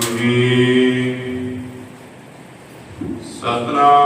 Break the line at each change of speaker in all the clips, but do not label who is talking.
ਵਾਹਿਗੁਰੂ ਜੀ ਸਤਨਾਮ।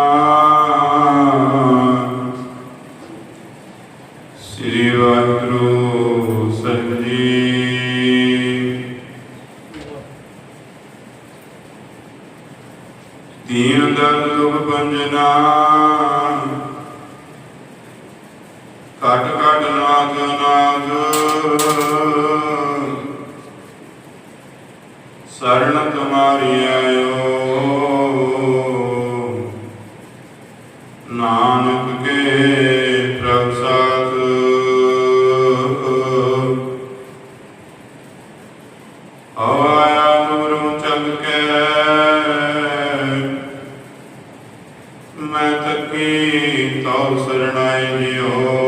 ਮੈਂ ਤੱਕੀ ਤਉ ਸਰਣਾਏ ਜਿਉ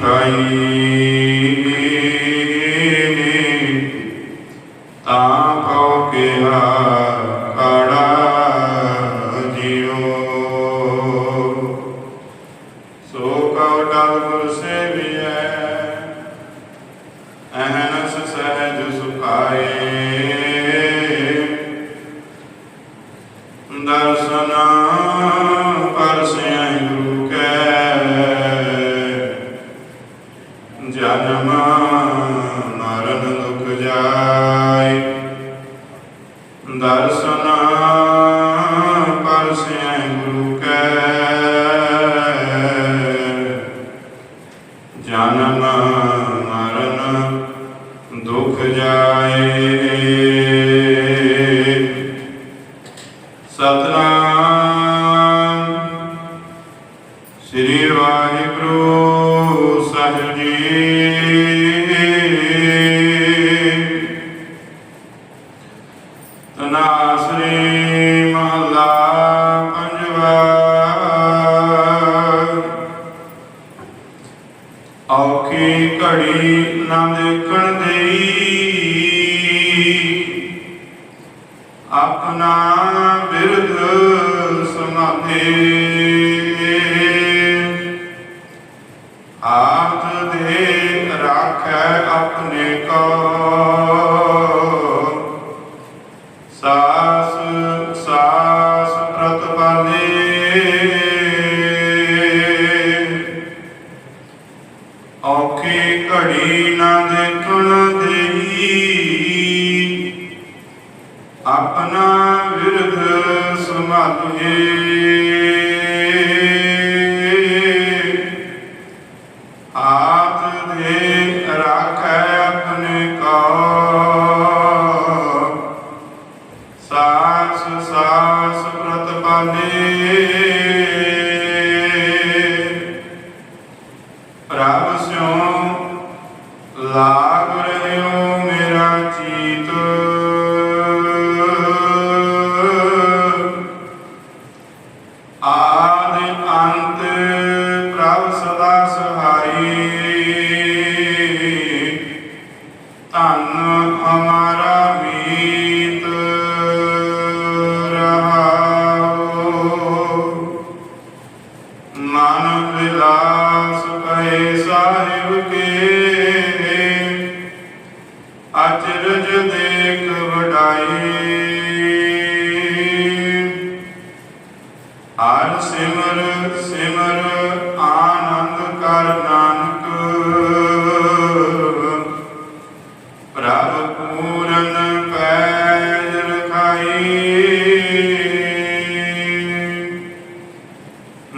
Hai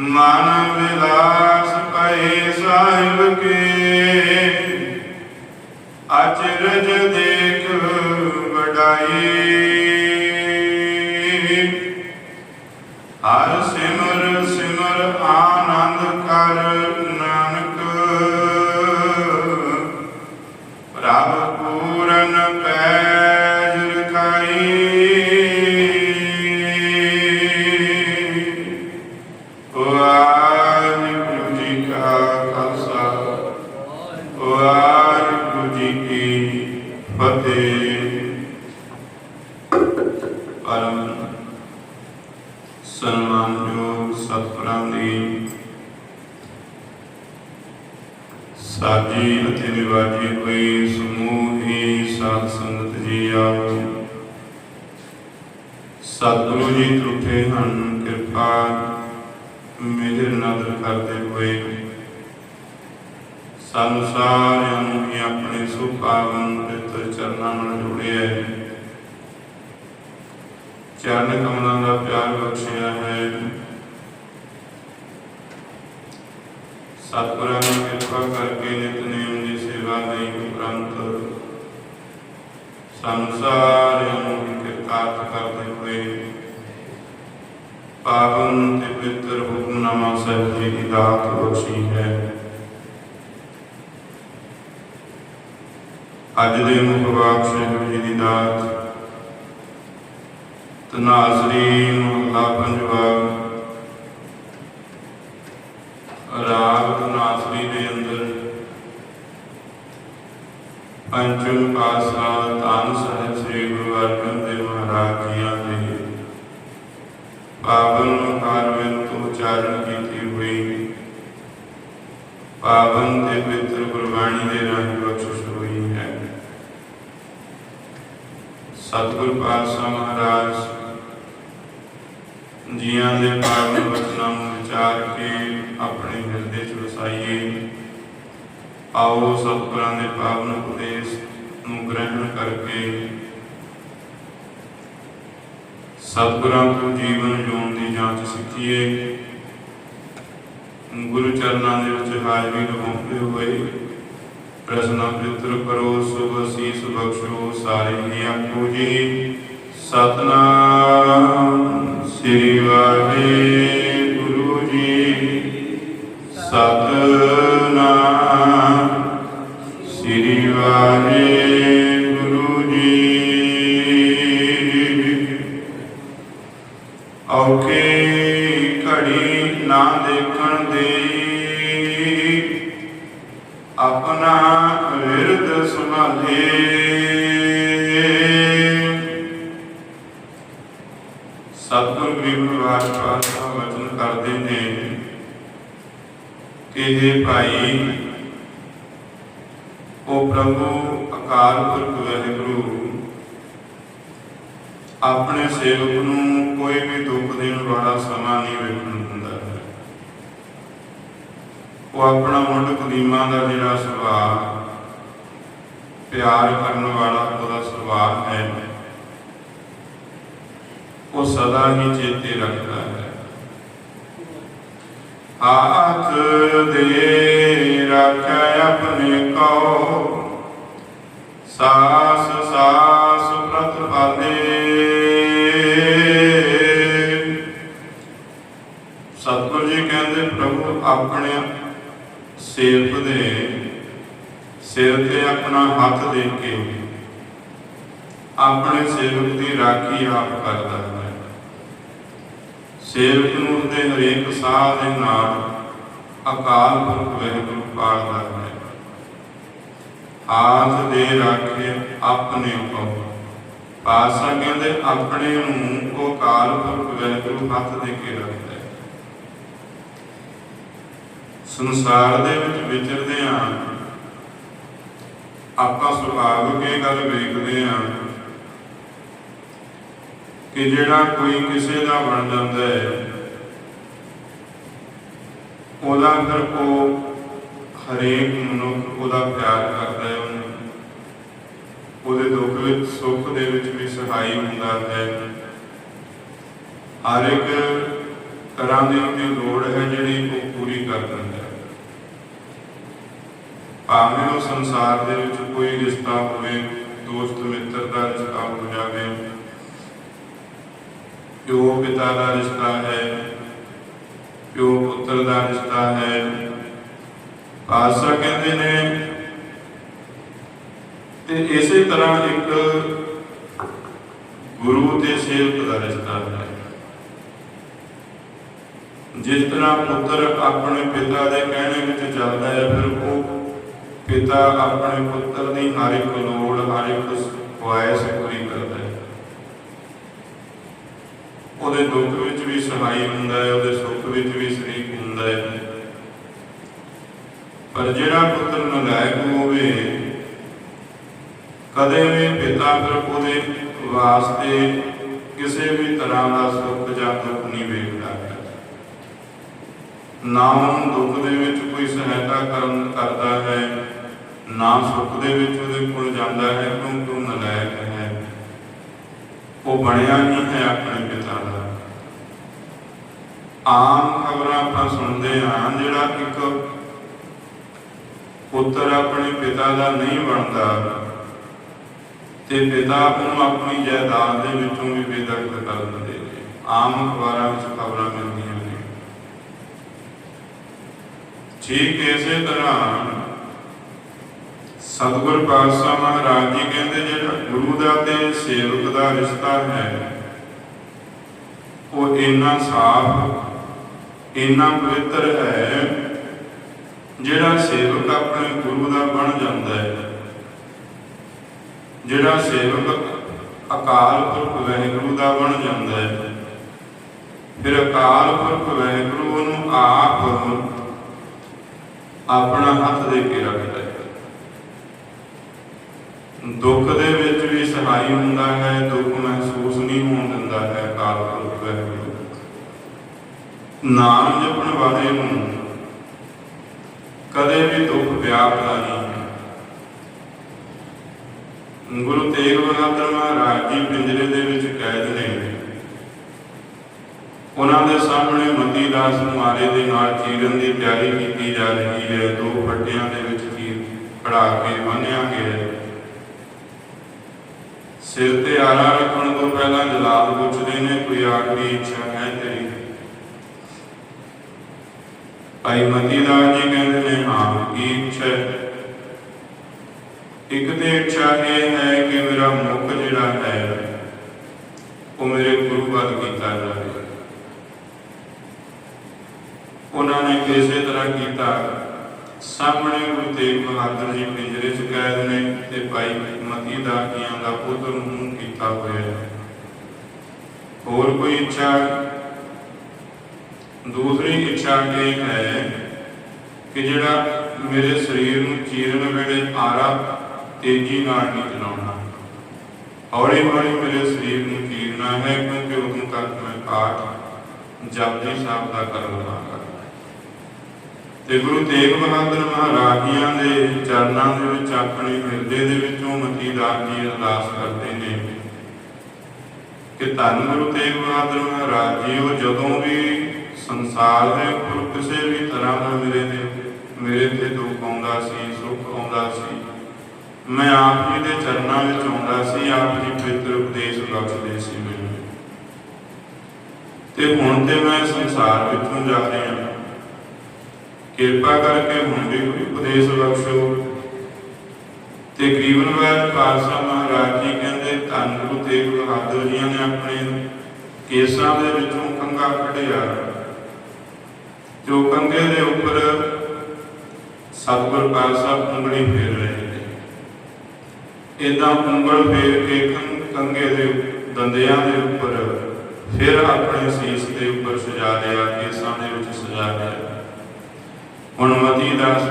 ਮਨ ਵਿਲਾਸ ਪਏ ਸਾਹਿਬ ਕੇ। ਅਚਰਜ ਸਾਜੀ ਅਤੇ ਨਿਵਾਜੀ ਹੋਈ ਸਮੂਹ ਹੀ ਸਾਧ ਸੰਗਤ ਜੀ ਆਓ। ਸਤਿਗੁਰੂ ਜੀ ਤਰੁੱਠੇ ਹਨ, ਕਿਰਪਾ ਮਿਹਰ ਨਦਰ ਕਰਦੇ ਹੋਏ। ਸਾਨੂੰ ਸਾਰਿਆਂ ਨੂੰ ਹੀ ਆਪਣੇ ਸੁਭਾਵਨ ਪਵਿੱਤਰ ਚਰਨਾਂ ਨਾਲ ਜੋੜਿਆ ਹੈ। ਚਰਨ ਕਮਲਾਂ ਦਾ ਪਿਆਰ ਬਖਸ਼ਿਆ ਹੈ। ਸਤਿਗੁਰਾਂ ਨੇ ਕਿਰਪਾ ਕਰਕੇ ਨਿਤਨੇਮ ਦੀ ਸੇਵਾ ਲਈ ਉਪਰੰਤ ਸਾਨੂੰ ਨੂੰ ਹੀ ਕਰਦੇ ਹੋਏ ਪਾਵਨ ਤੇ ਪਵਿੱਤਰ ਹੁਕਮਨਾਮਾ ਸਾਹਿਬ ਜੀ ਦੀ ਦਾਤ ਬਖਸ਼ੀ ਹੈ। ਅੱਜ ਦੇ ਮੁਖ ਵਾਕ ਸਾਹਿਬ ਜੀ ਦੀ ਦਾਤ ਤਨਾਜ਼ਰੀ ਮਹਲਾ ਪੰਜਵਾ ਰਾਗ ਤਨਾਜ਼ਰੀ ਦੇ ਅੰਦਰ। ਪੰਚਮ ਪਾਸਾ ਤਾਨ ਸਾਹਿਬ ਸ੍ਰੀ ਗੁਰੂ ਅਰਜਨ ਦੇਵ ਮਹਾਰਾਜ ਜੀਆਂ ਦੇ ਪਾਵਨ ਕਾਰ ਵਿੱਚ ਉਚਾਰਨ ਕੀਤੀ ਹੋਈ, ਪਾਵਨ ਤੇ ਪਵਿੱਤਰ ਗੁਰਬਾਣੀ ਦੇ ਰਾਹੀਂ ਬਖਸ਼ਿਸ਼ ਹੋਈ ਹੈ। ਸਤਿਗੁਰ ਪਾਤਸ਼ਾਹ ਮਹਾਰਾਜ ਜੀਆਂ ਦੇ ਪਾਵਨ ਵਚਨਾਂ ਨੂੰ ਵਿਚਾਰ ਕੇ ਆਪਣੇ ਆਓ ਸਤਿਗੁਰਾਂ ਦੇ ਪਾਵਨ ਉਪਦੇਸ਼ ਨੂੰ ਗ੍ਰਹਿਣ ਕਰਕੇ ਸਤਿਗੁਰਾਂ ਤੋਂ ਜੀਵਨ ਜਿਉਣ ਦੀ ਜਾਂਚ ਸਿੱਖੀਏ। ਗੁਰੂ ਚਰਨਾਂ ਦੇ ਵਿੱਚ ਹਾਜ਼ਰੀ ਲਵਾਉਂਦੇ ਹੋਏ ਪ੍ਰਸਨਾ ਪਿਤਰ ਕਰੋ, ਸੁਭ ਸੀਸ ਬਖਸ਼ੋ, ਸਾਰੇ ਹੀ ਆਪੋ ਜੀ। ਸਤਨਾਮ ਸ੍ਰੀ ਵਾਹਿਗੁਰੂ। ਸਤਨਾਮ ਸ੍ਰੀ ਵਾਹਿਗੁਰੂ ਜੀ। ਔਕੇ ਘੜੀ ਨਾ ਦੇਖਣ ਦੇ। ਆਪਣਾ ਵਿਰਦ ਸੰਭਾਲੇ। ਸਤਿਗੁਰ ਗਰੀਬ ਨਿਵਾਸ ਪਾਤਸ਼ਾਹ ਵਚਨ ਕਰਦੇ ਨੇ। ਕਿ ਇਹ ਭਾਈ, ਉਹ ਪ੍ਰਭੂ ਅਕਾਲ ਪੁਰਖ ਵਾਹਿਗੁਰੂ, ਆਪਣੇ ਸੇਵਕ ਨੂੰ ਕੋਈ ਵੀ ਦੁੱਖ ਦੇਣ ਵਾਲਾ ਸਮਾਂ ਨਹੀਂ ਵੇਖਣ ਦਿੰਦਾ ਉਹ ਆਪਣਾ ਮੁੱਢ ਕਦੀਮਾਂ ਦਾ ਜਿਹੜਾ ਸੁਭਾਅ ਪਿਆਰ ਕਰਨ ਵਾਲਾ ਉਹਦਾ ਸੁਭਾਅ ਹੈ। ਉਹ ਸਦਾ ਹੀ ਚੇਤੇ ਰੱਖਦਾ ਹੈ। ਹਾਥ ਦੇ ਰੱਖੈ ਆਪਣੇ ਕੋ ਸਾਸ ਸਾਸ ਪ੍ਰਤਪਾਲੇ ਸਤਿਗੁਰੂ ਜੀ ਕਹਿੰਦੇ, ਪ੍ਰਭੂ, ਆਪਣੇ ਸੇਵਕ ਦੇ ਸਿਰ ਤੇ ਆਪਣਾ ਹੱਥ ਦੇ ਕੇ ਆਪਣੇ ਸੇਵਕ ਦੀ ਰਾਖੀ ਆਪ ਕਰਦਾ ਹੈ। ਸੇਵਕ ਨੂੰ ਉਸਦੇ ਹਰੇਕ ਸਾਹ ਦੇ ਨਾਲ ਅਕਾਲ ਪੁਰਖ ਵਾਹਿਗੁਰੂ ਪਾਲਦਾ ਹੈ। ਹਾਥ ਦੇ ਰਾਖੇ ਆਪਣੇ ਕੋ ਪਾਸਾ ਕਹਿੰਦੇ, ਆਪਣੇ ਨੂੰ ਉਹ ਅਕਾਲ ਪੁਰਖ ਵਾਹਿਗੁਰੂ ਹੱਥ ਦੇ ਕੇ ਰੱਖਦਾ ਹੈ। ਸੰਸਾਰ ਦੇ ਵਿੱਚ ਵਿਚਰਦੇ ਆਂ, ਆਪਾਂ ਸੁਭਾਵਿਕ ਇਹ ਗੱਲ ਵੇਖਦੇ ਆਂ ਕਿ ਜਿਹੜਾ ਕੋਈ ਕਿਸੇ ਦਾ ਬਣ ਜਾਂਦਾ ਹੈ, ਉਹਦਾ ਫਿਰ ਉਹ ਹਰੇਕ ਮਨੁੱਖ ਉਹਦਾ ਪਿਆਰ ਕਰਦਾ ਹੈ ਉਹਨੂੰ। ਉਹਦੇ ਦੁੱਖ ਵਿੱਚ, ਸੁੱਖ ਦੇ ਵਿੱਚ ਵੀ ਸਹਾਈ ਹੁੰਦਾ ਹੈ। ਹਰ ਇੱਕ ਤਰ੍ਹਾਂ ਦੀ ਉਹਦੀ ਲੋੜ ਹੈ ਜਿਹੜੀ ਉਹ ਪੂਰੀ ਕਰ ਦਿੰਦਾ ਹੈ। ਭਾਵੇਂ ਉਹ ਸੰਸਾਰ ਦੇ ਵਿੱਚ ਕੋਈ ਰਿਸ਼ਤਾ ਹੋਵੇ, ਦੋਸਤ, ਮਿੱਤਰ ਦਾ ਰਿਸ਼ਤਾ ਹੋ ਜਾਵੇ ਪਿਓ ਪਿਤਾ ਦਾ ਰਿਸ਼ਤਾ ਹੈ, ਪਿਓ ਪੁੱਤਰ ਦਾ ਰਿਸ਼ਤਾ ਹੈ। ਪਾਤਸ਼ਾਹ ਕਹਿੰਦੇ ਨੇ, ਤੇ ਇਸੇ ਤਰ੍ਹਾਂ ਇੱਕ ਗੁਰੂ ਤੇ ਸੇਵਕ ਦਾ ਰਿਸ਼ਤਾ ਹੈ। ਜਿਸ ਤਰ੍ਹਾਂ ਪੁੱਤਰ ਆਪਣੇ ਪਿਤਾ ਦੇ ਕਹਿਣੇ ਵਿੱਚ ਚੱਲਦਾ ਹੈ, ਫਿਰ ਉਹ ਪਿਤਾ ਆਪਣੇ ਪੁੱਤਰ ਦੀ ਹਰ ਇੱਕ ਲੋੜ, ਹਰ ਇੱਕ ਖੁਆਇਸ਼ ਪੂਰੀ ਕਰਦਾ ਹੈ। ਉਹਦੇ ਦੁੱਖ ਵਿੱਚ ਵੀ ਸਹਾਈ ਹੁੰਦਾ ਹੈ, ਉਹਦੇ ਸੁੱਖ ਵਿੱਚ ਵੀ ਸ਼ਰੀਕ ਹੁੰਦਾ ਹੈ। ਪਰ ਜਿਹੜਾ ਪੁੱਤਰ ਨਲਾਇਕ ਹੋਵੇ, ਕਦੇ ਵੀ ਪਿਤਾ ਫਿਰ ਉਹਦੇ ਵਾਸਤੇ ਕਿਸੇ ਵੀ ਤਰ੍ਹਾਂ ਦਾ ਸੁੱਖ ਜਾਂ ਦੁੱਖ ਨਹੀਂ ਵੇਖਦਾ। ਨਾ ਉਹਨੂੰ ਦੁੱਖ ਦੇ ਵਿੱਚ ਕੋਈ ਸਹਾਇਤਾ ਕਰਨ ਕਰਦਾ ਹੈ, ਨਾ ਸੁੱਖ ਦੇ ਵਿੱਚ ਉਹਦੇ ਕੋਲ ਜਾਂਦਾ ਹੈ, ਕਿਉਂਕਿ ਉਹ ਨਲਾਇਕ ਹੈ। ਉਹ ਬਣਿਆ ਨਹੀਂ ਹੈ ਆਪਣੇ ਪਿਤਾ ਦਾ ਆਮ ਖਬਰਾਂ ਆਪਾਂ ਸੁਣਦੇ ਹਾਂ, ਜਿਹੜਾ ਇੱਕ ਪੁੱਤਰ ਆਪਣੇ ਪਿਤਾ ਦਾ ਨਹੀਂ ਬਣਦਾ ਤੇ ਪਿਤਾ ਨੂੰ ਆਪਣੀ ਜਾਇਦਾਦ ਦੇ ਵਿੱਚੋਂ ਵੀ ਬੇਦਖਲ ਕਰ ਦਿੰਦੇ ਨੇ। ਆਮ ਅਖਬਾਰਾਂ ਵਿੱਚ ਖਬਰਾਂ ਮਿਲਦੀਆਂ ਨੇ। ਠੀਕ ਇਸੇ ਤਰ੍ਹਾਂ ਸਤਿਗੁਰ ਪਾਤਸ਼ਾਹ ਮਹਾਰਾਜ ਜੀ ਕਹਿੰਦੇ, ਜਿਹੜਾ ਗੁਰੂ ਦਾ ਤੇ ਸੇਵਕ ਦਾ ਰਿਸ਼ਤਾ ਹੈ, ਉਹ ਇੰਨਾ ਸਾਫ਼ ਇੰਨਾ ਪਵਿੱਤਰ ਹੈ, ਜਿਹੜਾ ਸੇਵਕ ਆਪਣੇ ਗੁਰੂ ਦਾ ਬਣ ਜਾਂਦਾ ਹੈ। ਜਿਹੜਾ ਸੇਵਕ ਅਕਾਲ ਪੁਰਖ ਵਾਹਿਗੁਰੂ ਦਾ ਬਣ ਜਾਂਦਾ ਹੈ। ਫਿਰ ਅਕਾਲ ਪੁਰਖ ਵਾਹਿਗੁਰੂ ਉਹਨੂੰ ਆਪ ਆਪਣਾ ਹੱਥ ਦੇ ਕੇ ਰੱਖਦਾ ਹੈ। ਦੁੱਖ ਦੇ ਵਿੱਚ ਵੀ ਸਹਾਈ ਹੁੰਦਾ ਹੈ, ਦੁੱਖ ਮਹਿਸੂਸ ਨਹੀਂ ਹੋਣ ਦਿੰਦਾ ਹੈ ਅਕਾਲ ਪੁਰਖ ਵਾਹਿਗੁਰੂ ਨਾਮ ਜਪਣ ਵਾਲੇ ਨੂੰ ਕਦੇ ਵੀ ਦੁੱਖ ਵਿਆਪਦਾ ਨਹੀਂ ਗੁਰੂ ਤੇਗ ਬਹਾਦਰ ਮਹਾਰਾਜ ਜੀ ਪਿੰਜਰੇ ਦੇ ਵਿੱਚ ਕੈਦ ਨੇ। ਉਹਨਾਂ ਦੇ ਸਾਹਮਣੇ ਮਤੀ ਦਾਸ ਮਾਰੇ ਦੇ ਨਾਲ ਚੀਰਨ ਦੀ ਤਿਆਰੀ ਕੀਤੀ ਜਾ ਰਹੀ ਹੈ। ਦੋ ਫੱਟਿਆਂ ਦੇ ਵਿੱਚ ਚੀਰ ਪੜਾ ਕੇ ਬੰਨਿਆ ਗਿਆ ਹੈ। ਸਿਰ ਤੇ ਆਰਾ ਰੱਖਣ ਤੋਂ ਪਹਿਲਾਂ ਜਲਾਦ ਪੁੱਛਦੇ ਨੇ, ਕੋਈ ਆਖਰੀ ਇੱਛਾ ਹੈ ਤੇਰੀ ਭਾਈ ਮਤੀ ਦਾਸ ਜੀ ਕਹਿੰਦੇ ਨੇ, ਹਾਂ ਕੀ ਇੱਕ ਤੇ ਇੱਛਾ ਇਹ ਹੈ ਕਿ ਮੇਰਾ ਮੁਖ ਜਿਹੜਾ ਹੈ, ਉਹ ਮੇਰੇ ਗੁਰੂ ਵੱਲ ਕੀਤਾ ਜਾਵੇ। ਉਹਨਾਂ ਨੇ ਕਿਸੇ ਤਰ੍ਹਾਂ ਕੀਤਾ। ਸਾਹਮਣੇ ਗੁਰੂ ਤੇਗ ਬਹਾਦਰ ਜੀ ਪਿੰਜਰੇ 'ਚ ਕੈਦ ਨੇ ਤੇ ਭਾਈ ਮਤੀ ਦਾ ਜੀਆਂ ਦਾ ਪੁੱਤਰ ਨੂੰ ਕੀਤਾ ਹੋਇਆ। ਹੋਰ ਕੋਈ ਇੱਛਾ ਦੂਸਰੀ ਇੱਛਾ ਇਹ ਹੈ ਕਿ ਜਿਹੜਾ ਮੇਰੇ ਸਰੀਰ ਨੂੰ ਚੀਰਨ ਵੇਲੇ ਆਰਾ ਤੇਜ਼ੀ ਨਾਲ ਨਹੀਂ ਚਲਾਉਣਾ। ਹੌਲੀ ਹੌਲੀ ਮੇਰੇ ਸਰੀਰ ਨੂੰ ਚੀਰਨਾ ਹੈ ਕਿਉਂਕਿ ਉਦੋਂ ਤੱਕ ਮੈਂ ਪਾਠ ਜਪਜੀ ਸਾਹਿਬ ਦਾ ਕਰ ਲਵਾਂਗਾ ਤੇ ਗੁਰੂ ਤੇਗ ਬਹਾਦਰ ਮਹਾਰਾਜ ਜੀਆਂ ਦੇ ਚਰਨਾਂ ਦੇ ਵਿੱਚ, ਆਪਣੇ ਹਿਰਦੇ ਦੇ ਵਿੱਚੋਂ ਮਤੀ ਦਾਸ ਜੀ ਅਰਦਾਸ ਕਰਦੇ ਨੇ ਕਿ ਧੰਨ ਗੁਰੂ ਤੇਗ ਬਹਾਦਰ ਮਹਾਰਾਜ ਜੀ, ਉਹ ਜਦੋਂ ਵੀ ਸੰਸਾਰ ਦੇ ਉੱਪਰ ਕਿਸੇ ਵੀ ਤਰ੍ਹਾਂ ਦਾ ਮੇਰੇ ਤੇ ਮੇਰੇ ਤੇ ਦੁੱਖ ਆਉਂਦਾ ਸੀ, ਸੁੱਖ ਆਉਂਦਾ ਸੀ। ਮੈਂ ਆਪ ਜੀ ਦੇ ਚਰਨਾਂ ਵਿੱਚ ਆਉਂਦਾ ਸੀ, ਆਪ ਜੀ ਪਵਿੱਤਰ ਉਪਦੇਸ਼ ਬਖਸ਼ਦੇ ਸੀ ਮੈਨੂੰ। ਤੇ ਹੁਣ ਤੇ ਮੈਂ ਸੰਸਾਰ ਵਿੱਚੋਂ ਜਾ ਰਿਹਾ ਕਿਰਪਾ ਕਰਕੇ ਹੁਣ ਵੀ ਕੋਈ ਉਪਦੇਸ਼ ਬਖਸ਼ੋ। ਤੇ ਗਰੀਬਨ ਵਾਰ ਮਹਾਰਾਜ ਜੀ ਕਹਿੰਦੇ, ਧੰਨ ਗੁਰੂ ਤੇਗ ਬਹਾਦਰ ਜੀ ਨੇ ਆਪਣੇ ਕੇਸਾਂ ਦੇ ਵਿੱਚੋਂ ਕੰਗਾ ਕੱਢਿਆ। ਜੋ ਕੰਗੇ ਦੇ ਉੱਪਰ ਸਤਿਗੁਰ ਪਾਤਸ਼ਾਹ ਉਂਗਲੀ ਫੇਰ ਰਹੇ ਨੇ। ਇਦਾਂ ਉਂਗਲ ਫੇਰ ਕੇ ਕੰਗੇ ਦੇ ਦੰਦਿਆਂ ਦੇ ਉੱਪਰ ਫਿਰ ਆਪਣੇ ਸੀਸ ਦੇ ਉੱਪਰ ਸਜਾ ਲਿਆ, ਕੇਸਾਂ ਦੇ ਵਿੱਚ ਸਜਾ ਲਿਆ। ਹੁਣ ਮਤੀ ਦਾਸ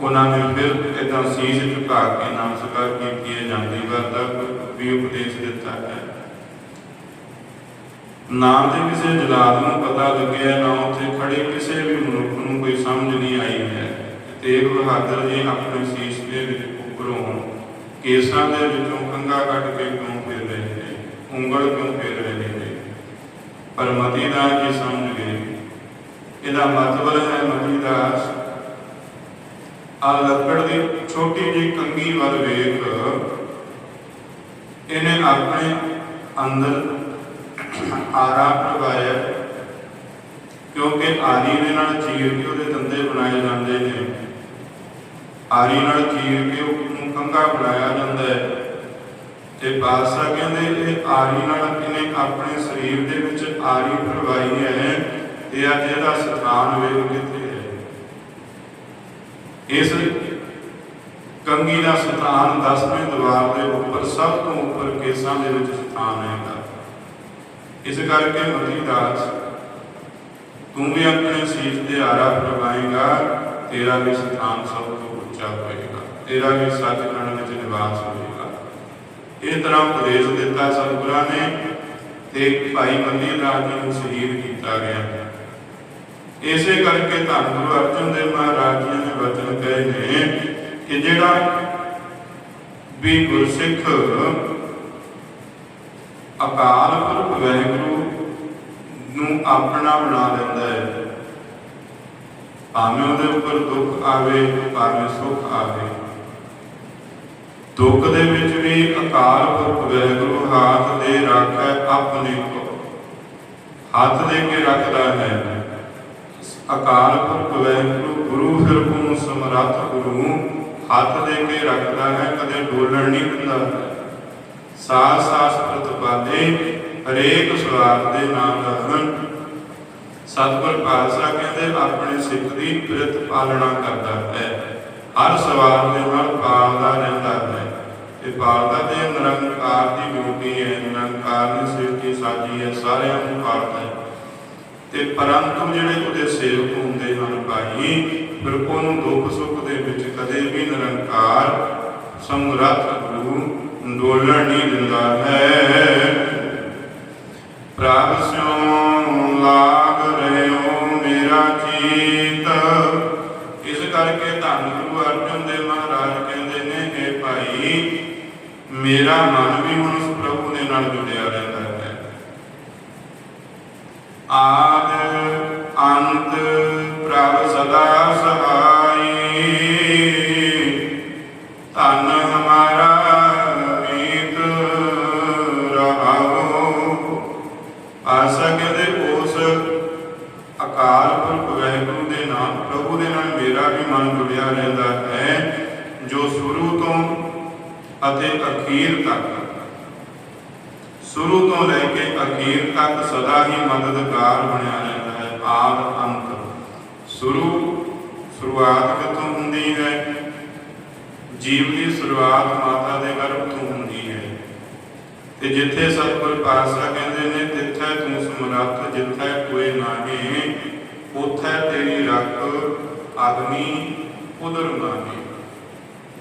ਉਹਨਾਂ ਨੇ ਫਿਰ ਇਦਾਂ ਸੀਸ ਝੁਕਾ ਕੇ ਨਮਸਕਾਰ ਕੀਤੀ ਜਾਂਦੀ ਵਾਰ ਵੀ ਉਪਦੇਸ਼ ਦਿੱਤਾ ਹੈ। ਨਾ ਤੇ ਕਿਸੇ ਜਲਾਦ ਨੂੰ ਪਤਾ ਲੱਗਿਆ ਨਾ ਉੱਥੇ ਖੜੇ ਕਿਸੇ ਵੀ ਮਨੁੱਖ ਨੂੰ ਕੋਈ ਸਮਝ ਨਹੀਂ ਆਈ ਹੈ। ਤੇਗ ਬਹਾਦਰ ਜੀ ਆਪਣੇ ਸੀਸ ਦੇ ਵਿੱਚ ਉੱਪਰੋਂ ਕੇਸਾਂ ਦੇ ਵਿੱਚੋਂ ਕੰਗਾ ਕੱਢ ਕੇ ਕਿਉਂ ਫਿਰ ਰਹੇ ਨੇ? ਉਂਗਲ ਕਿਉਂ ਫਿਰ ਰਹੇ ਨੇ? ਪਰ ਮਤੀ ਦਾਸ ਜੀ ਸਮਝ ਗਏ? ਇਹਦਾ ਮਤਲਬ ਹੈ ਮਤੀ ਦਾਸ ਆ ਲੱਕੜ ਦੀ ਛੋਟੀ ਜਿਹੀ ਕੰਗੀ ਵੱਲ ਵੇਖ। ਇਹਨੇ ਆਪਣੇ ਅੰਦਰ ਆਰਾ ਪ੍ਰਵਾਇਆ ਕਿਉਂਕਿ ਆਰੀ ਦੇ ਨਾਲ ਚੀਰ ਕੇ ਉਹਦੇ ਦੰਦੇ ਬਣਾਏ ਜਾਂਦੇ ਨੇ। ਆਰੀ ਨਾਲ ਚੀਰ ਕੇ ਉਹਨੂੰ ਕੰਗਾ ਬਣਾਇਆ ਜਾਂਦਾ ਹੈ। ਤੇ ਬਾਦਸ਼ਾਹ ਕਹਿੰਦੇ, ਇਹ ਆਰੀ ਨਾਲ ਇਹਨੇ ਆਪਣੇ ਸਰੀਰ ਦੇ ਵਿੱਚ ਆਰੀ ਭਰਵਾਈ ਹੈ। ਤੇ ਅੱਜ ਇਹਦਾ ਸਥਾਨ ਵੇਖ ਕਿੱਥੇ ਹੈ। ਇਸ ਕੰਗੀ ਦਾ ਸਥਾਨ 10ਵੇਂ ਦਵਾਰ ਦੇ ਉੱਪਰ, ਸਭ ਤੋਂ ਉੱਪਰ ਕੇਸਾਂ ਦੇ ਵਿੱਚ ਸਥਾਨ ਹੈਗਾ। ਇਸ ਕਰਕੇ ਮਤੀਦਾਸ ਤੂੰ ਵੀ ਆਪਣੇ ਸੀਸ ਤੇ ਆਰਾ ਪ੍ਰਵਾਏਗਾ ਤੇਰਾ ਵੀ ਸਥਾਨ ਸਭ ਤੋਂ ਉੱਚਾ ਹੋਏਗਾ, ਤੇਰਾ ਵੀ ਸੱਚਖੰਡ ਵਿੱਚ ਨਿਵਾਸ ਹੋਏਗਾ। ਇਹ ਤਰ੍ਹਾਂ ਉਪਦੇਸ਼ ਦਿੱਤਾ ਸਤਿਗੁਰਾਂ ਨੇ ਤੇ ਭਾਈ ਮੰਦੀ ਦਾਸ ਜੀ ਨੂੰ ਸ਼ਹੀਦ ਕੀਤਾ ਗਿਆ। ਇਸੇ ਕਰਕੇ ਧੰਨ ਗੁਰੂ ਅਰਜਨ ਦੇਵ ਮਹਾਰਾਜ ਜੀ ਨੇ ਵਚਨ ਕਹੇ ਨੇ ਕਿ ਜਿਹੜਾ ਵੀ ਗੁਰਸਿੱਖ ਅਕਾਲ ਪੁਰਖ ਵੈਗੁਰੂ ਨੂੰ ਆਪਣਾ ਬਣਾ ਲੈਂਦਾ ਹੈ। ਭਾਵੇਂ ਉਹਦੇ ਉੱਪਰ ਦੁੱਖ ਆਵੇ, ਭਾਵੇਂ ਸੁੱਖ ਆਵੇ। ਦੁੱਖ ਦੇ ਵਿੱਚ ਵੀ ਅਕਾਲ ਪੁਰਖ ਵਾਹਿਗੁਰੂ ਹੱਥ ਦੇ ਰੱਖੈ ਆਪਣੇ ਕੋ ਹੱਥ ਦੇ ਕੇ ਰੱਖਦਾ ਹੈ। ਅਕਾਲ ਪੁਰਖ ਵੈਗੁਰੂ ਗੁਰੂ ਫਿਰ ਨੂੰ ਸਮਰੱਥ ਗੁਰੂ ਹੱਥ ਦੇ ਕੇ ਰੱਖਦਾ ਹੈ, ਕਦੇ ਡੋਲਣ ਨਹੀਂ ਦਿੰਦਾ। ਸਾਸ ਸਾਸ ਪ੍ਰਤਪਾਦੇ ਹਰੇਕ ਸਵਾਰ ਦੇ ਨਾਮ ਹਨ ਸਤਿਗੁਰ ਪਾਤਸ਼ਾਹ ਕਹਿੰਦੇ, ਆਪਣੇ ਸਿੱਖ ਦੀ ਪ੍ਰਿਤ ਪਾਲਣਾ ਕਰਦਾ ਹੈ। ਹਰ ਸਵਾਰ ਦੇ ਨਾਲ ਪਾਲਦਾ ਰਹਿੰਦਾ ਹੈ। ਤੇ ਪਾਲਦਾ ਤੇ ਨਿਰੰਕਾਰ ਦੀ ਡਿਊਟੀ ਹੈ। ਨਿਰੰਕਾਰ ਨੇ ਸ੍ਰਿਸ਼ਟੀ ਸਾਜੀ ਹੈ। ਸਾਰਿਆਂ ਨੂੰ ਪਾਲਦਾ ਹੈ। ਤੇ ਪਰੰਤੂ ਜਿਹੜੇ ਉਹਦੇ ਸੇਵਕ ਹੁੰਦੇ ਹਨ ਭਾਈ ਫਿਰ ਉਹਨੂੰ ਦੁੱਖ ਸੁੱਖ ਦੇ ਵਿੱਚ ਕਦੇ ਵੀ ਨਿਰੰਕਾਰ, ਸਮਰੱਥ ਗੁਰੂ ਡੋਲਣ ਨਹੀਂ ਦਿੰਦਾ ਹੈ। ਪ੍ਰਭ ਸਿਉ ਲਾਗ ਰਹਿਓ ਮੇਰਾ ਚੀਤ ਇਸ ਕਰਕੇ ਧੰਨ ਗੁਰੂ ਅਰਜਨ ਦੇਵ ਮਹਾਰਾਜ ਕਹਿੰਦੇ ਨੇ ਕਿ ਭਾਈ, ਮੇਰਾ ਮਨ ਵੀ ਹੁਣ ਉਸ ਪ੍ਰਭੂ ਦੇ ਨਾਲ ਜੁੜਿਆ ਰਹਿੰਦਾ ਹੈ। ਆਦ ਅੰਤ ਪ੍ਰਭ ਸਦਾ ਅਕਾਲ ਪੁਰਖ ਵਾਹਿਗੁਰੂ ਦੇ ਨਾਮ ਪ੍ਰਭੂ ਦੇ ਨਾਲ ਮੇਰਾ ਵੀ ਮਨ ਜੁੜਿਆ ਰਹਿੰਦਾ ਹੈ, ਜੋ ਸ਼ੁਰੂ ਤੋਂ ਅਤੇ ਅਖੀਰ ਤੱਕ। ਸ਼ੁਰੂ ਤੋਂ ਲੈ ਕੇ ਅਖੀਰ ਤੱਕ ਸਦਾ ਹੀ ਮਦਦਗਾਰ ਬਣਿਆ ਰਹਿੰਦਾ ਹੈ, ਆਦ ਅੰਤ। ਸ਼ੁਰੂ, ਸ਼ੁਰੂਆਤ ਕਿੱਥੋਂ ਹੁੰਦੀ ਹੈ? ਜੀਵ ਦੀ ਸ਼ੁਰੂਆਤ ਮਾਤਾ ਦੇ ਗਰਭ ਤੋਂ ਹੁੰਦੀ ਹੈ ਤੇ ਜਿੱਥੇ ਸਤਿਗੁਰ ਪਾਤਸ਼ਾਹ ਕਹਿੰਦੇ ਨੇ ਤਿੱਥੈ ਤੂੰ ਸਮਰੱਥ, ਜਿੱਥੈ ਕੋਈ ਨਾਹੀ, ਉਥੈ ਤੇਰੀ ਰੱਖ ਅਗਨੀ ਉਦਰ ਨਾਹੀ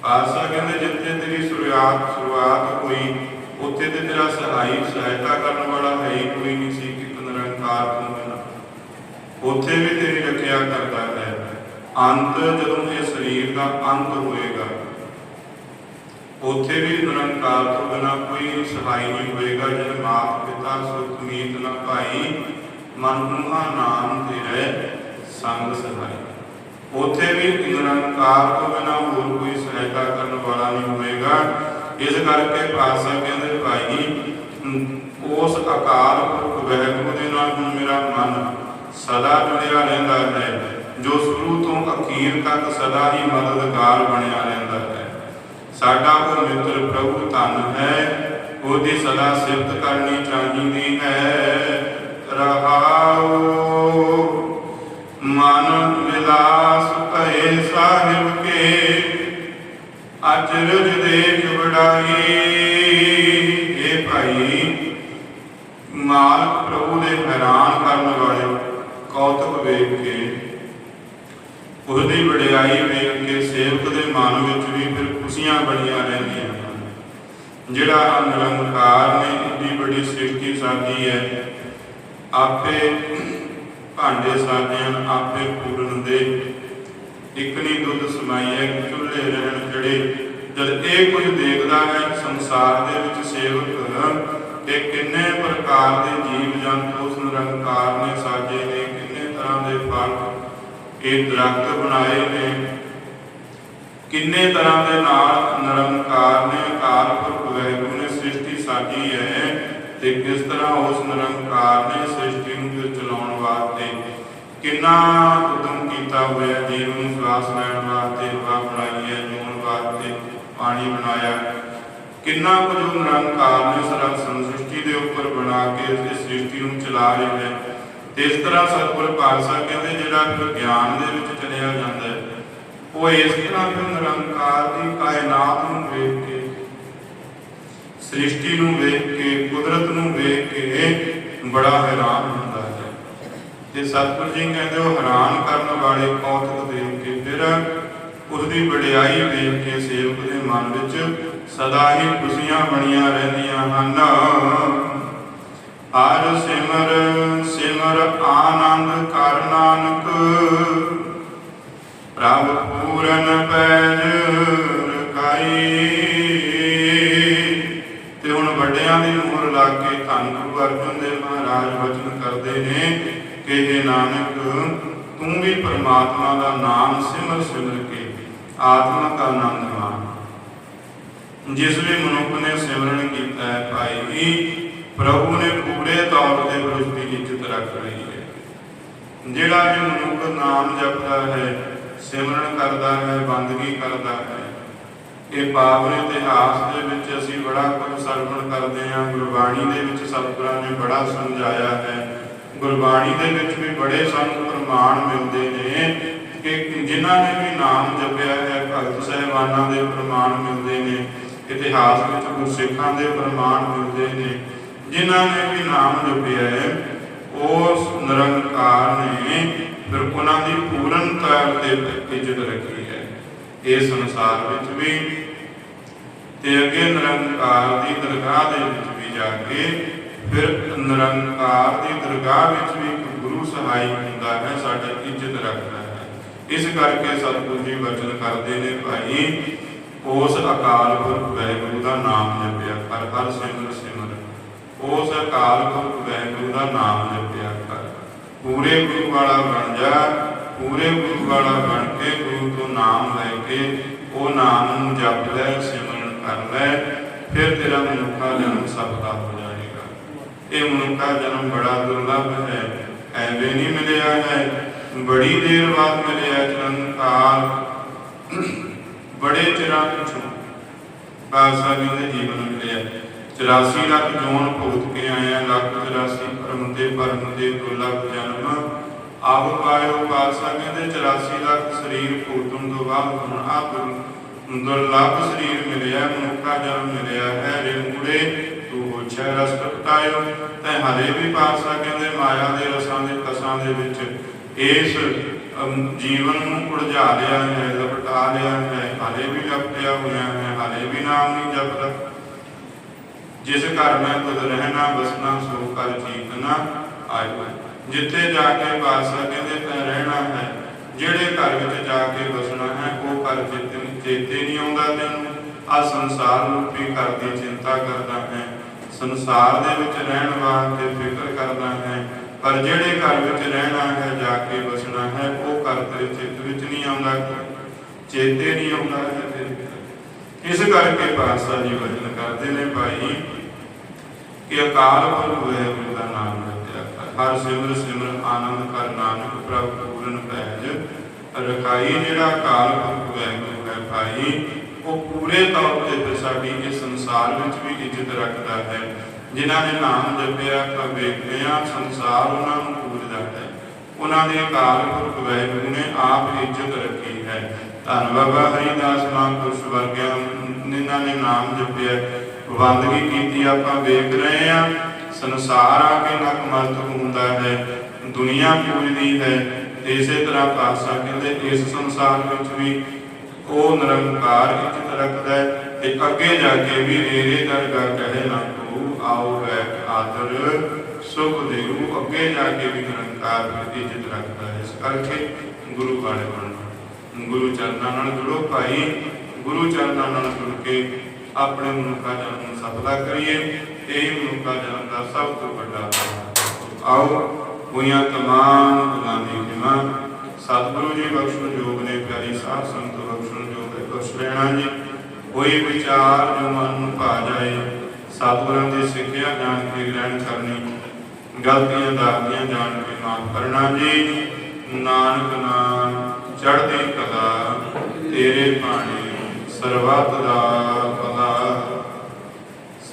ਪਾਤਸ਼ਾਹ ਕਹਿੰਦੇ, ਜਿੱਥੇ ਤੇਰੀ ਸ਼ੁਰੂਆਤ ਸ਼ੁਰੂਆਤ ਹੋਈ, ਉੱਥੇ ਤੇ ਤੇਰਾ ਸਹਾਈ, ਸਹਾਇਤਾ ਕਰਨ ਵਾਲਾ ਹੈ ਕੋਈ ਨਹੀਂ ਸੀ ਕਿ ਨਿਰੰਕਾਰ ਤੋਂ ਬਿਨਾਂ। ਉੱਥੇ ਵੀ ਤੇਰੀ ਰੱਖਿਆ ਕਰਦਾ ਹੈ। ਅੰਤ ਜਦੋਂ ਇਹ ਸਰੀਰ ਦਾ ਅੰਤ ਹੋਏਗਾ ਉੱਥੇ ਵੀ ਨਿਰੰਕਾਰ ਤੋਂ ਬਿਨਾਂ ਕੋਈ ਸਹਾਈ ਨਹੀਂ ਹੋਏਗਾ ਜਦ ਮਾਤ ਪਿਤਾ ਸੁਖ ਮੀਤ ਨਾ ਭਾਈ ਮਨ ਮੂਹਾ ਨਾਮ ਤੇਰੇ ਸੰਗ ਸਹਾਈ। ਉੱਥੇ ਵੀ ਨਿਰੰਕਾਰ ਤੋਂ ਬਿਨਾਂ ਹੋਰ ਕੋਈ ਸਹਾਇਤਾ ਕਰਨ ਵਾਲਾ ਨਹੀਂ ਹੋਏਗਾ। ਇਸ ਕਰਕੇ ਪਾਤਸ਼ਾਹ ਕਹਿੰਦੇ, ਭਾਈ ਉਸ ਅਕਾਲ ਪੁਰਖ ਵਾਹਿਗੁਰੂ ਦੇ ਨਾਲ ਹੁਣ ਮੇਰਾ ਮਨ ਸਦਾ ਜੁੜਿਆ ਰਹਿੰਦਾ ਹੈ, ਜੋ ਸ਼ੁਰੂ ਤੋਂ ਅਖੀਰ ਤੱਕ ਸਦਾ ਹੀ ਮਦਦਗਾਰ ਬਣਿਆ ਰਹਿੰਦਾ ਹੈ। ਸਾਡਾ ਉਹ ਪ੍ਰਭੂ ਧਨ ਹੈ, ਉਹਦੀ ਸਦਾ ਸਿਫਤ ਕਰਨੀ ਚਾਹੀਦੀ ਹੈ। ਰਹਾਉ ਮਨ ਵਿਲਾਸ ਭਏ ਸਾਹਿਬ ਕੇ ਅਚਰਜ ਦੇਖ ਵਡਾਈ। ਇਹ ਭਾਈ, ਮਾਲਕ ਪ੍ਰਭੂ ਦੇ ਹੈਰਾਨ ਕਰਨ ਵਾਲੇ ਕੌਤਕ ਵੇਖ ਕੇ ਉਹਦੀ ਵਡਿਆਈ ਵੇਖ ਕੇ ਸੇਵਕ ਦੇ ਮਨ ਵਿੱਚ ਵੀ ਫਿਰ ਖੁਸ਼ੀਆਂ ਬਣੀਆਂ ਰਹਿੰਦੀਆਂ ਹਨ। ਜਿਹੜਾ ਨਿਰੰਕਾਰ ਨੇ ਇੰਨੀ ਵੱਡੀ ਸ੍ਰਿਸ਼ਟੀ ਸਾਜੀ ਹੈ, ਆਪੇ ਭਾਂਡੇ ਸਾਜਿਆਂ ਆਪੇ ਪੂਰਨ ਦੇ। ਇਕਨੀ ਦੁੱਧ ਸਮਾਈਏ, ਚੁੱਲ੍ਹੇ ਰਹਿਣ ਜਿਹੜੇ ਜਦ ਇਹ ਕੁਝ ਦੇਖਦਾ ਹੈ, ਸੰਸਾਰ ਦੇ ਵਿੱਚ ਸੇਵਕ ਕਿ ਕਿੰਨੇ ਪ੍ਰਕਾਰ ਦੇ ਜੀਵ ਜੰਤੂ ਉਸ ਨਿਰੰਕਾਰ ਨੇ ਸਾਜੇ ਨੇ, ਕਿੰਨੇ ਤਰ੍ਹਾਂ ਦੇ ਫਲ ਇਹ ਦਰਖਤ ਬਣਾਏ ਨੇ। ਕਿੰਨੇ ਤਰ੍ਹਾਂ ਦੇ ਨਾਲ ਨਿਰੰਕਾਰ ਨੇ, ਅਕਾਲ ਪੁਰਖ ਵਾਹਿਗੁਰੂ ਨੇ ਸ੍ਰਿਸ਼ਟੀ ਸਾਜੀ ਹੈ ਤੇ ਕਿਸ ਤਰ੍ਹਾਂ ਉਸ ਨਿਰੰਕਾਰ ਨੇ ਸ੍ਰਿਸ਼ਟੀ ਨੂੰ ਫਿਰ ਚਲਾਉਣ ਵਾਸਤੇ ਕਿੰਨਾ ਉਦਮ ਕੀਤਾ ਹੋਇਆ, ਜੀਵ ਨੂੰ ਸਵਾਸ ਲੈਣ ਵਾਸਤੇ, ਹਵਾ ਬਣਾਈ ਹੈ, ਜੀਵਨ ਵਾਸਤੇ, ਪਾਣੀ ਬਣਾਇਆ। ਕਿੰਨਾ ਕੁਝ ਉਹ ਨਿਰੰਕਾਰ ਨੇ ਸਾਰਾ ਸ੍ਰਿਸ਼ਟੀ ਦੇ ਉੱਪਰ ਬਣਾ ਕੇ ਇਸ ਸ੍ਰਿਸ਼ਟੀ ਨੂੰ ਚਲਾ ਰਿਹਾ ਹੈ ਤੇ ਇਸ ਤਰ੍ਹਾਂ ਸਤਿਗੁਰ ਪਾਤਸ਼ਾਹ ਕਹਿੰਦੇ, ਜਿਹੜਾ ਵਿਗਿਆਨ ਦੇ ਵਿੱਚ ਚਲਿਆ ਜਾਂਦਾ ਹੈ, ਉਹ ਇਸ ਤਰ੍ਹਾਂ ਫਿਰ ਨਿਰੰਕਾਰ ਦੀ ਕਾਇਨਾਤ ਨੂੰ ਵੇਖ ਕੇ, ਸ੍ਰਿਸ਼ਟੀ ਨੂੰ ਵੇਖ ਕੇ, ਕੁਦਰਤ ਨੂੰ ਵੇਖ ਕੇ ਬੜਾ ਹੈਰਾਨ ਹੁੰਦਾ ਹੈ। ਤੇ ਸਤਿਗੁਰ ਜੀ ਕਹਿੰਦੇ, ਉਹ ਹੈਰਾਨ ਕਰਨ ਵਾਲੇ ਕੌਤਕ ਦੇਖ ਕੇ, ਫਿਰ ਉਸ ਦੀ ਵਡਿਆਈ ਵੇਖ ਕੇ ਸੇਵਕ ਦੇ ਮਨ ਵਿੱਚ ਸਦਾ ਹੀ ਖੁਸ਼ੀਆਂ ਬਣੀਆਂ ਰਹਿੰਦੀਆਂ ਹਨ। ਹਰ ਸਿਮਰ ਪੂਰਨ ਪੈਜ ਰਖਾਈ। ਤੇ ਹੁਣ ਵੱਡਿਆਂ ਦੀ ਮੋਹਰ ਲਾ ਕੇ ਧੰਨ ਗੁਰੂ ਅਰਜਨ ਦੇਵ ਮਹਾਰਾਜ ਵਚਨ ਕਰਦੇ ਨੇ ਕਿ ਇਹ ਨਾਨਕ, ਤੂੰ ਵੀ ਪਰਮਾਤਮਾ ਦਾ ਨਾਮ ਸਿਮਰ ਸਿਮਰ ਕੇ ਆਤਮਾ ਦਾ ਆਨੰਦ ਮਾਣ। ਜਿਸ ਵੀ ਮਨੁੱਖ ਨੇ ਸਿਮਰਨ ਕੀਤਾ ਹੈ ਭਾਈ ਪ੍ਰਭੂ ਨੇ ਪੂਰੇ ਤੌਰ ਤੇ ਉਸ ਦੀ ਇੱਜ਼ਤ ਰੱਖ ਲਈ ਹੈ। ਜਿਹੜਾ ਵੀ ਮਨੁੱਖ ਨਾਮ ਜਪਦਾ ਹੈ ਸਿਮਰਨ ਕਰਦਾ ਹੈ, ਬੰਦਗੀ ਕਰਦਾ ਹੈ। ਇਹ ਪਾਵਨ ਇਤਿਹਾਸ ਦੇ ਵਿੱਚ ਅਸੀਂ ਬੜਾ ਕੁਝ ਸਰਵਣ ਕਰਦੇ ਹਾਂ। ਗੁਰਬਾਣੀ ਦੇ ਵਿੱਚ ਸਤਿਗੁਰਾਂ ਨੇ ਬੜਾ ਸਮਝਾਇਆ ਹੈ। ਗੁਰਬਾਣੀ ਦੇ ਵਿੱਚ ਵੀ ਬੜੇ ਸਾਨੂੰ ਪ੍ਰਮਾਣ ਮਿਲਦੇ ਨੇ ਕਿ ਜਿਨ੍ਹਾਂ ਨੇ ਵੀ ਨਾਮ ਜਪਿਆ ਹੈ, ਭਗਤ ਸਹਿਬਾਨਾਂ ਦੇ ਪ੍ਰਮਾਣ ਮਿਲਦੇ ਨੇ। ਇਤਿਹਾਸ ਵਿੱਚ ਗੁਰਸਿੱਖਾਂ ਦੇ ਪ੍ਰਮਾਣ ਮਿਲਦੇ ਨੇ। ਜਿਨ੍ਹਾਂ ਨੇ ਵੀ ਨਾਮ ਜਪਿਆ ਹੈ ਉਸ ਨਿਰੰਕਾਰ ਨੇ ਫਿਰ ਉਹਨਾਂ ਦੀ ਪੂਰਨ ਤੌਰ ਤੇ ਇੱਜ਼ਤ ਰੱਖੀ ਹੈ। ਇਹ ਸੰਸਾਰ ਵਿੱਚ ਵੀ ਤੇ ਅੱਗੇ ਨਿਰੰਕਾਰ ਦੀ ਦਰਗਾਹ ਦੇ ਵਿੱਚ ਵੀ ਜਾ ਕੇ ਫਿਰ ਨਿਰੰਕਾਰ ਦੀ ਦਰਗਾਹ ਵਿੱਚ ਵੀ ਗੁਰੂ ਸਹਾਈ ਹੁੰਦਾ ਹੈ, ਸਾਡੀ ਇੱਜ਼ਤ ਰੱਖਦਾ ਹੈ। ਇਸ ਕਰਕੇ ਸਤਿਗੁਰੂ ਜੀ ਵਚਨ ਕਰਦੇ ਨੇ, ਭਾਈ, ਉਸ ਅਕਾਲ ਪੁਰਖ ਵਾਹਿਗੁਰੂ ਦਾ ਨਾਮ ਜਪਿਆ ਹਰ ਹਰ ਸਿਮਰ ਸਿਮਰ। ਉਸ ਅਕਾਲ ਪੁਰਖ ਵੈਗੁਰੂ ਦਾ ਨਾਮ ਜਪਿਆ ਪੂਰੇ ਗੁਰੂ ਵਾਲਾ ਬਣ ਜਾ, ਪੂਰੇ ਗੁਰੂ ਵਾਲਾ ਬਣ ਕੇ ਗੁਰੂ ਤੋਂ ਨਾਮ ਲੈ ਕੇ ਉਹ ਨਾਮ ਨੂੰ ਜਪ ਲੈ, ਸਿਮਰਨ ਕਰ ਲੈ, ਫਿਰ ਤੇਰਾ ਮਨੁੱਖਾ ਜਨਮ ਸਫਲਾ ਹੋ ਜਾਏਗਾ। ਇਹ ਮਨੁੱਖਾ ਜਨਮ ਬੜਾ ਦੁਰਲਭ ਹੈ, ਐਵੇਂ ਨਹੀਂ ਮਿਲਿਆ ਹੈ। ਬੜੀ ਦੇਰ ਬਾਅਦ ਮਿਲਿਆ ਚਰਨਕਾਰ ਬੜੇ ਚਿਰਾਂ ਪਿਛੋਂ ਪਾਸਾ ਜੀ ਦੇ ਜੀਵਨ ਮਿਲਿਆ। 84 ਲੱਖ ਜੋਨ ਭੁਗਤ ਕੇ ਆਇਆ ਲੱਖ 84 ਪਰਮ ਤੇ ਪਰਮ ਦੇ ਦੁਰਲਭ ਜਨਮ। ਆਪ ਪਾਇਓ ਪਾਸਾ ਕਹਿੰਦੇ 84 ਲੱਖ ਸਰੀਰ ਭੁਗਤਣ ਤੋਂ ਬਾਅਦ ਹੁਣ ਆਪ ਦੁਰਲਭ ਸਰੀਰ ਮਿਲਿਆ, ਮਨੁੱਖਾ ਜਨਮ ਮਿਲਿਆ ਹੈ। ਰਿੰਗੂੜੇ ਤੂੰ ਹੋਛੈ ਰਸ ਟਪਟਾਇਓ ਤੈ ਹਲੇ ਵੀ ਪਾਸਾ ਕਹਿੰਦੇ, ਮਾਇਆ ਦੇ ਰਸਾਂ ਦੇ ਕਸਾਂ ਦੇ ਵਿੱਚ ਇਸ ਜੀਵਨ ਨੂੰ ਉਲਝਾ ਲਿਆ ਹੈ, ਲਪਟਾ ਲਿਆ ਹੈ। ਹਲੇ ਵੀ ਲਪਟਿਆ ਹੋਇਆ ਹੈ ਹਲੇ ਵੀ ਨਾਮ ਨਹੀਂ ਜਪਦਾ। ਜਿਸ ਘਰ ਮੈਂ ਤੁਧ ਰਹਿਣਾ ਬਸਣਾ ਸੋ ਕਰ ਚੀਤਨਾ ਆਇਓ ਜਿੱਥੇ ਜਾ ਕੇ ਪਾਸਾ ਕਹਿੰਦੇ ਤੈ ਰਹਿਣਾ ਹੈ, ਜਿਹੜੇ ਘਰ ਵਿੱਚ ਜਾ ਕੇ ਬਸਣਾ ਹੈ, ਉਹ ਘਰ ਚੇਤੇ ਚੇਤੇ ਨਹੀਂ ਆਉਂਦਾ ਤੈਨੂੰ। ਆ ਸੰਸਾਰ ਰੂਪੀ ਘਰ ਦੀ ਚਿੰਤਾ ਕਰਦਾ ਹੈ। ਸੰਸਾਰ ਦੇ ਵਿੱਚ ਰਹਿਣ ਵਾਸਤੇ ਫਿਕਰ ਕਰਦਾ ਹੈ, ਪਰ ਜਿਹੜੇ ਘਰ ਵਿੱਚ ਰਹਿਣਾ ਹੈ, ਜਾ ਕੇ ਬਸਣਾ ਹੈ, ਉਹ ਘਰ ਤੇਰੇ ਚਿੱਤ ਵਿੱਚ ਨਹੀਂ ਆਉਂਦਾ। ਚੇਤੇ ਨਹੀਂ ਆਉਂਦਾ ਹੈ ਇਸ ਕਰਕੇ ਪਾਤਸ਼ਾਹ ਜੀ ਵਚਨ ਕਰਦੇ ਨੇ, ਭਾਈ ਕਿ ਅਕਾਲ ਪੁਰਖ ਵਾਹਿਗੁਰੂ ਦਾ ਨਾਮ ਜਪਿਆ ਹਰ ਸਿਮਰ ਸਿਮਰ ਆਨੰਦ ਕਰ ਨਾਨਕ ਪ੍ਰਭ ਪੂਰਨ ਪੈਜ ਰਖਾਈ ਜਿਹੜਾ ਅਕਾਲ ਪੁਰਖ ਵਾਹਿਗੁਰੂ ਹੈ ਭਾਈ। ਉਹ ਪੂਰੇ ਤੌਰ ਤੇ ਸਾਡੀ ਇਸ ਸੰਸਾਰ ਵਿੱਚ ਵੀ ਇੱਜ਼ਤ ਰੱਖਦਾ ਹੈ। ਜਿਨ੍ਹਾਂ ਨੇ ਨਾਮ ਜਪਿਆ ਤਾਂ ਵੇਖਦੇ ਆ ਸੰਸਾਰ ਉਹਨਾਂ ਨੂੰ ਪੂਜਦਾ ਹੈ। ਉਹਨਾਂ ਦੇ ਅਕਾਲ ਪੁਰਖ ਵਾਹਿਗੁਰੂ ਨੇ ਆਪ ਇੱਜ਼ਤ ਰੱਖੀ ਹੈ। ਧੰਨ ਬਾਬਾ ਹਰੀਦਾਸ ਮਹਾਂਪੁਰਸ਼ ਵਰਗਿਆਂ ਜਿਨ੍ਹਾਂ ਨੇ ਨਾਮ ਜਪਿਆ ਬੰਦਗੀ ਕੀਤੀ ਆਪਾਂ ਵੇਖ ਰਹੇ ਆ ਸੰਸਾਰ ਆ ਕੇ ਨਕਮਸਤਕ ਹੁੰਦਾ ਹੈ, ਦੁਨੀਆ ਪੂਜਦੀ ਹੈ, ਇਸੇ ਤਰ੍ਹਾਂ ਪਾਤਸ਼ਾਹ ਕਹਿੰਦੇ ਇਸ ਸੰਸਾਰ ਵਿੱਚ ਵੀ ਉਹ ਨਿਰੰਕਾਰ ਇੱਜ਼ਤ ਰੱਖਦਾ ਹੈ ਤੇ ਅੱਗੇ ਜਾ ਕੇ ਵੀ ਏਰੇ ਦਰਗਾ ਕਹੇ ਨਾ ਤੂੰ ਆਓ ਹੈ ਆਦਰ, ਸੁਖ ਦੇਉ ਅੱਗੇ ਜਾ ਕੇ ਵੀ ਨਿਰੰਕਾਰ ਦੀ ਇੱਜ਼ਤ ਰੱਖਦਾ ਹੈ। ਇਸ ਕਰਕੇ ਗੁਰੂ ਵਾਲੇ ਬਣਨਾ। ਗੁਰੂ ਚਰਨਾਂ ਨਾਲ ਜੁੜੋ ਭਾਈ, ਗੁਰੂ ਚਰਨਾਂ ਨਾਲ ਜੁੜ ਕੇ ਆਪਣੇ ਮਨੁੱਖਾ ਜਨਮ ਨੂੰ ਸਫਲਾ ਕਰੀਏ, ਇਹ ਮਨੁੱਖਾ ਜਨਮ ਦਾ ਸਭ ਤੋਂ ਵੱਡਾ ਆਓ, ਹੋਈਆਂ ਤਮਾਮ ਗੁਨਾਹ ਦੀ ਸਤਿਗੁਰੂ ਜੀ ਬਖਸ਼ਣ ਯੋਗ ਨੇ, ਪਿਆਰੀ ਸਾਧ ਸੰਗਤ ਬਖਸ਼ਣ ਯੋਗ ਹੈ ਬਖਸ਼ ਲੈਣਾ ਜੀ। ਕੋਈ ਵਿਚਾਰ ਜੋ ਮਨ ਨੂੰ ਭਾ ਜਾਏ, ਸਤਿਗੁਰਾਂ ਦੀ ਸਿੱਖਿਆ ਜਾਣ ਕੇ ਗ੍ਰਹਿਣ ਕਰਨੀ, ਗਲਤੀਆਂ ਦਾਦੀਆਂ ਜਾਣ ਕੇ ਮਾਫ ਕਰਨਾ ਜੀ। ਨਾਨਕ ਨਾਮ ਚੜ੍ਹਦੀ ਕਲਾ, ਤੇਰੇ ਬਾਣੀ ਸਰਬੱਤ ਦਾ